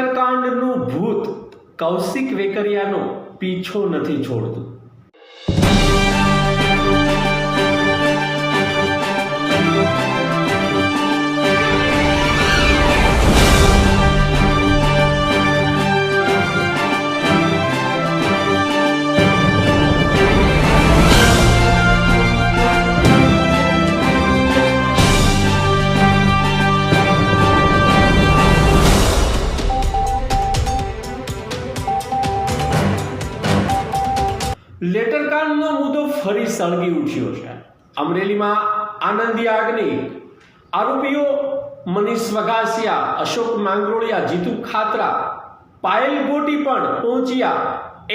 લેટરકાંડનું ભૂત કૌશિક વેકરિયાનો પીછો નથી છોડતું. ફરી સળગી ઉઠ્યો છે. અમરેલીમાં આનંદી આગની આરોપીઓ મનીષ વગાસિયા અશોક માંગરોળિયા જીતુ ખાતરા પાયલ ગોટી પણ પહોંચ્યા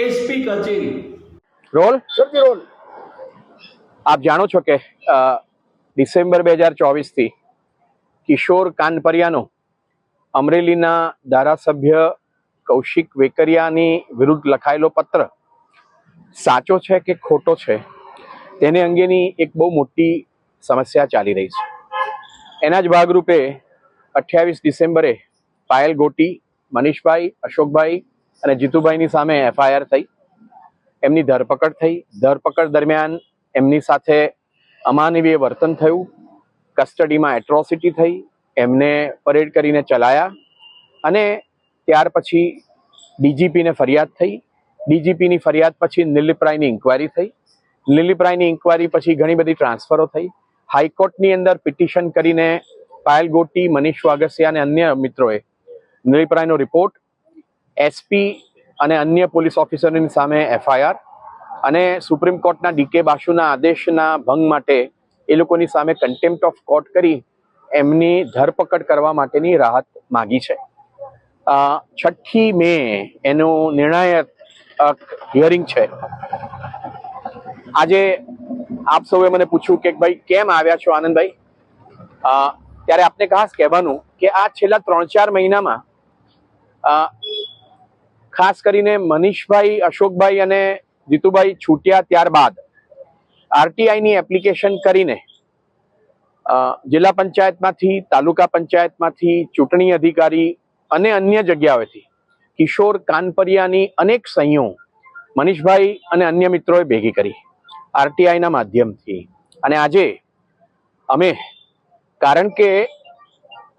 એસપી કચેરી. રોલ? રોલ. આપ જાણો છો કે ડિસેમ્બર બે હજાર ચોવીસથી કિશોર કાનપરિયાનો અમરેલીના ધારાસભ્ય કૌશિક વેકરિયાની વિરુદ્ધ લખાયેલો પત્ર સાચો છે કે ખોટો છે? તેને અંગેની એક બહુ મોટી સમસ્યા ચાલી રહી છે. એના જ ભાગરૂપે અઠ્યાવીસ ડિસેમ્બરે પાયલ ગોટી, મનીષભાઈ, અશોકભાઈ અને જીતુભાઈની સામે એફઆઈઆર થઈ. એમની ધરપકડ થઈ. ધરપકડ દરમિયાન એમની સાથે અમાનવીય વર્તન થયું. કસ્ટડીમાં એટ્રોસિટી થઈ. એમને પરેડ કરીને ચલાયા અને ત્યાર પછી ડીજીપીને ફરિયાદ થઈ. ડીજીપીની ફરિયાદ પછી નિર્લિપરાયની ઇન્કવાયરી થઈ. નિર્લિપરાયની ઇન્કવાયરી પછી ઘણી બધી ટ્રાન્સફરો થઈ. હાઈકોર્ટની અંદર પિટિશન કરીને પાયલ ગોટી, મનીષ વાગસિયા અને અન્ય મિત્રોએ નિર્લિપરાયનો રિપોર્ટ એસપી અને અન્ય પોલીસ ઓફિસરની સામે એફઆઈઆર અને સુપ્રીમ કોર્ટના ડીકે બાસુના આદેશના ભંગ માટે એ લોકોની સામે કન્ટેમ્પ્ટ ઓફ કોર્ટ કરી એમની ધરપકડ કરવા માટેની રાહત માગી છે. છઠ્ઠી મે એનું નિર્ણાયક હિયરિંગ છે. આજે આપ સૌએ મને પૂછ્યું કે ભાઈ, કેમ આવ્યા છો આનંદભાઈ? ત્યારે આપને ખાસ કહેવાનું કે આ છેલ્લા ત્રણ ચાર મહિનામાં ખાસ કરીને મનીષભાઈ, અશોકભાઈ અને જીતુભાઈ છૂટ્યા ત્યારબાદ આરટીઆઈની એપ્લિકેશન કરીને જિલ્લા પંચાયતમાંથી, તાલુકા પંચાયતમાંથી ચૂંટણી અધિકારી અને અન્ય જગ્યાઓથી કિશોર કાનપરિયાની અનેક સંયો મનીષભાઈ અને અન્ય મિત્રોએ ભેગી કરી. આરટીઆઈના માધ્યમથી. અને આજે અમે, કારણ કે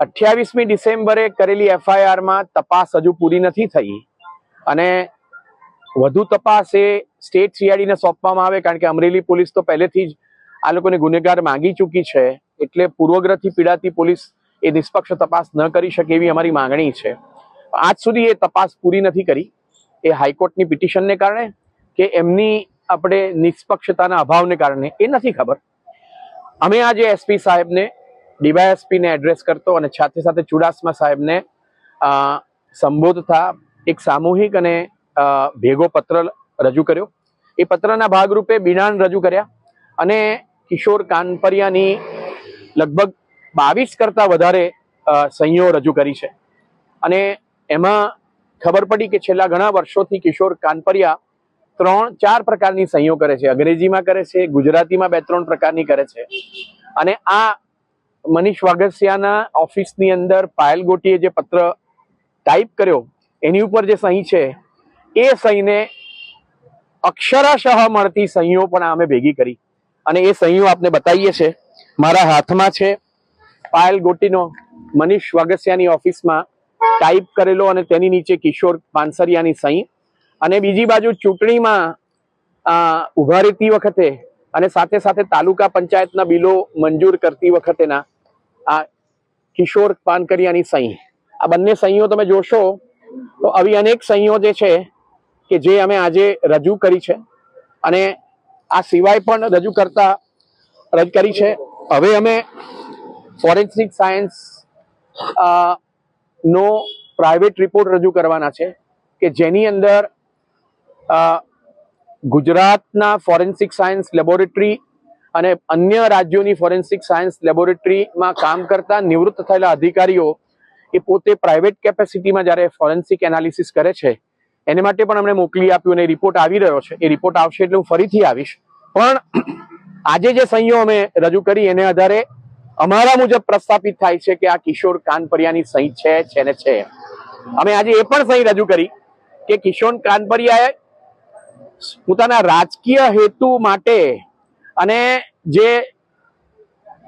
અઠ્યાવીસમી ડિસેમ્બરે કરેલી એફઆઈઆરમાં તપાસ હજુ પૂરી નથી થઈ, અને વધુ તપાસ એ સ્ટેટ સીઆઈડીને સોંપવામાં આવે, કારણ કે અમરેલી પોલીસ તો પહેલેથી જ આ લોકોને ગુનેગાર માંગી ચૂકી છે, એટલે પૂર્વગ્રહથી પીડાતી પોલીસ એ નિષ્પક્ષ તપાસ ન કરી શકે એવી અમારી માંગણી છે. આજ સુધી એ તપાસ પૂરી નથી કરી. એ હાઈકોર્ટની પિટિશનને કારણે કે એમની આપણે નિષ્પક્ષતાના અભાવને કારણે, એ નથી ખબર. અમે આજે એસપી સાહેબને ડીવાયએસપીને એડ્રેસ કરતો અને સાથે સાથે ચુડાસમા સાહેબને સંબોધતા એક સામૂહિક અને ભેગો પત્ર રજૂ કર્યો. એ પત્રના ભાગરૂપે બિનાન રજૂ કર્યા અને કિશોર કાનપરિયાની લગભગ બાવીસ કરતાં વધારે સંયો રજૂ કરી છે. અને એમાં ખબર પડી કે છેલ્લા ઘણા વર્ષોથી કિશોર કાનપરિયા ત્રણ, ચાર પ્રકારની સહીઓ કરે છે. અંગ્રેજીમાં કરે છે, ગુજરાતીમાં બે, ત્રણ પ્રકારની કરે છે. અને આ મનીષ વાગસિયાના ઓફિસની અંદર પાયલ ગોટીએ જે પત્ર ટાઈપ કર્યો, એની ઉપર જે સહી છે, એ સહીને અક્ષરશઃ મળતી સહીઓ પણ અમે ભેગી કરી. અને એ સહીઓ આપને બતાવીએ છે મારા હાથમાં છે પાયલ ગોટીનો મનીષ વાગસિયાની ઓફિસમાં ટાઈપ કરેલો અને તેની નીચે કિશોર પાનસરિયાની સહી. અને બીજી બાજુ ચૂંટણીમાં ઊભા રહેતી વખતે અને સાથે સાથે તાલુકા પંચાયતના બિલો મંજૂર કરતી વખતેના, આ કિશોર પાનકરિયાની સહી. આ બંને સહીઓ તમે જોશો, તો આવી અનેક સહીઓ જે છે, કે જે અમે આજે રજૂ કરી છે. અને આ સિવાય પણ રજૂ કરતા, રજૂ કરી છે. હવે અમે ફોરેન્સિક સાયન્સ નો પ્રાઇવેટ રિપોર્ટ રજૂ કરવાના છે, કે જેની અંદર ગુજરાતના ફોરેન્સિક સાયન્સ લેબોરેટરી અને અન્ય રાજ્યોની ફોરેન્સિક સાયન્સ લેબોરેટરીમાં કામ કરતા નિવૃત્ત થયેલા અધિકારીઓ એ પોતે પ્રાઇવેટ કેપેસિટીમાં જ્યારે ફોરેન્સિક એનાલિસિસ કરે છે, એને માટે પણ અમને મોકલી આપ્યું અને રિપોર્ટ આવી રહ્યો છે. એ રિપોર્ટ આવશે એટલે હું ફરીથી આવીશ. પણ આજે જે સહીઓ અમે રજૂ કરી એને આધારે અમારા મુજબ પ્રસ્થાપિત થાય છે કે આ કિશોર કાનપરિયાની સહી છે છે ને છે. અમે આજે એ પણ સહી રજૂ કરી કે કિશોર કાનપરિયાએ પોતાના રાજકીય હેતુ માટે અને જે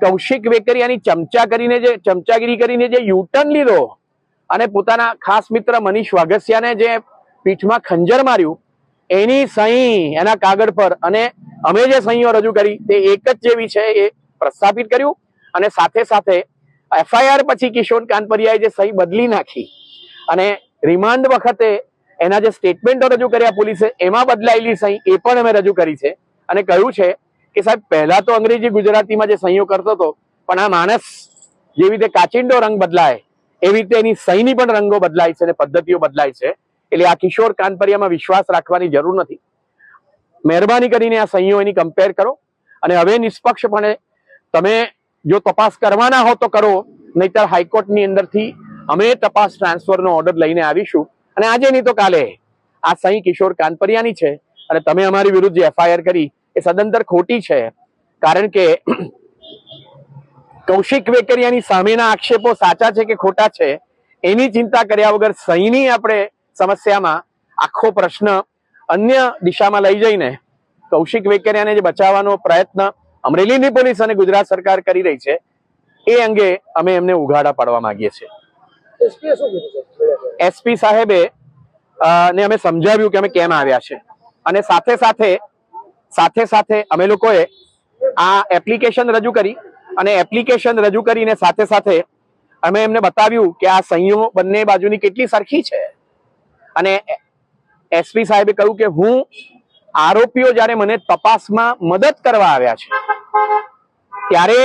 કૌશિક વેકરિયાની ચમચા કરીને જે, ચમચાગીરી કરીને જે યુટર્ન લીધો અને પોતાના ખાસ મિત્ર મનીષ વાઘસિયાને જે પીઠમાં ખંજર માર્યું, એની સહી એના કાગળ પર અને અમે જે સહીઓ રજૂ કરી તે એક જ જેવી છે એ પ્રસ્થાપિત કર્યું અને સાથે સાથે એફઆઈઆર પછી કિશોર કાનપરિયાએ જે સહી બદલી નાખી અને રિમાન્ડ વખતે એના જે સ્ટેટમેન્ટો રજૂ કર્યા પોલીસે, એમાં બદલાયેલી સહી, એ પણ અમે રજૂ કરી છે. અને કહ્યું છે કે સાહેબ, પહેલા તો અંગ્રેજી ગુજરાતીમાં જે સહીઓ કરતો હતો, પણ આ માણસ જેવી રીતે કાચિંડો રંગ બદલાય, એવી રીતે એની સહીની પણ રંગો બદલાય છે અને પદ્ધતિઓ બદલાય છે. એટલે આ કિશોર કાનપરિયામાં વિશ્વાસ રાખવાની જરૂર નથી. મહેરબાની કરીને આ સહીઓ એની કમ્પેર કરો. અને હવે નિષ્પક્ષપણે તમે જો તપાસ કરવાના હો તો કરો, નહીતર હાઈકોર્ટની અંદરથી અમે તપાસ ટ્રાન્સફરનો ઓર્ડર લઈને આવીશું. અને આજે નહીં તો કાલે. આ સહી કિશોર કાનપરિયાની છે અને તમે અમારી વિરુદ્ધ જે એફઆઈઆર કરી, એ સદંતર ખોટી છે. કારણ કે કૌશિક વેકરિયાની સામેના આક્ષેપો સાચા છે કે ખોટા છે, એની ચિંતા કર્યા વગર સહીની આપણે સમસ્યામાં આખો પ્રશ્ન અન્ય દિશામાં લઈ જઈને કૌશિક વેકરિયાને જે બચાવવાનો પ્રયત્ન અમરેલીની પોલીસ અને ગુજરાત સરકાર કરી રહી છે, એ અંગે અમે એમને ઉઘાડા પાડવા માંગીએ છીએ. એસપી સાહેબે ને અમે સમજાવ્યું કે અમે કેમ આવ્યા છે. અને સાથે સાથે સાથે સાથે અમે લોકોએ આ એપ્લિકેશન રજૂ કરી અને એપ્લિકેશન રજૂ કરીને સાથે સાથે અમે એમને બતાવ્યું કે આ સહીઓ બંને બાજુની કેટલી સરખી છે. અને એસપી સાહેબે કહ્યું કે હું આરોપીઓ જ્યારે મને તપાસમાં મદદ કરવા આવ્યા છે, ત્યારે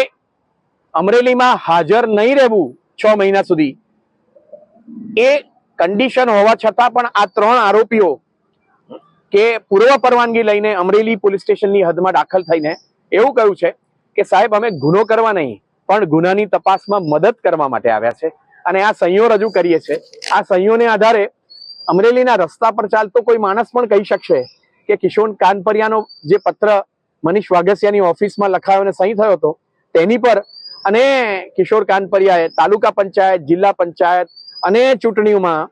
અમરેલીમાં હાજર નહીં રહેવું છ મહિના સુધી એ કન્ડિશન હોવા છતાં પણ આ ત્રણ આરોપીઓ કે પૂર્વ પરવાનગી લઈને અમરેલી પોલીસ સ્ટેશનની હદમાં દાખલ થઈને એવું કહ્યું છે કે સાહેબ, અમે ગુનો કરવા નહીં, પણ ગુનાની તપાસમાં મદદ કરવા માટે આવ્યા છે. અને આ સહીઓ રજૂ કરીએ છે આ સહીઓને આધારે અમરેલીના રસ્તા પર ચાલતો કોઈ માણસ પણ કહી શકશે કે કિશોર કાનપરિયાનો જે પત્ર મનીષ વાઘસિયાની ઓફિસમાં લખાયો અને સહી થયો હતો, તેની પર અને કિશોર કાનપરિયાએ તાલુકા પંચાયત, જિલ્લા પંચાયત અને ચૂંટણીઓમાં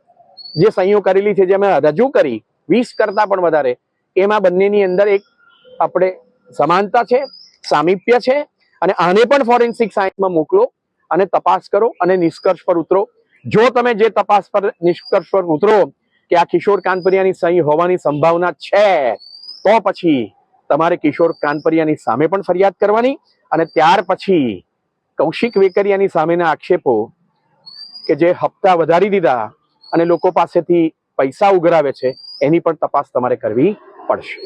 જે સહીઓ કરેલી છે, જે અમે રજૂ કરી, વીસ કરતા પણ વધારે, એમાં બંનેની અંદર એક આપણે સમાનતા છે, સામીપ્ય છે, અને આને પણ ફોરેન્સિક સાયન્સમાં મોકલો અને તપાસ કરો અને નિષ્કર્ષ પર ઉતરો. જો તમે જે તપાસ પર નિષ્કર્ષ પર ઉતરો કે આ કિશોર કાનપરિયાની સહી હોવાની સંભાવના છે, તો પછી તમારે કિશોર કાનપરિયાની સામે પણ ફરિયાદ કરવાની અને ત્યાર પછી કૌશિક વેકરિયાની સામેના આક્ષેપો કે જે હપ્તા વધારી દીધા અને લોકો પાસેથી પૈસા ઉઘરાવે છે, એની પણ તપાસ તમારે કરવી પડશે.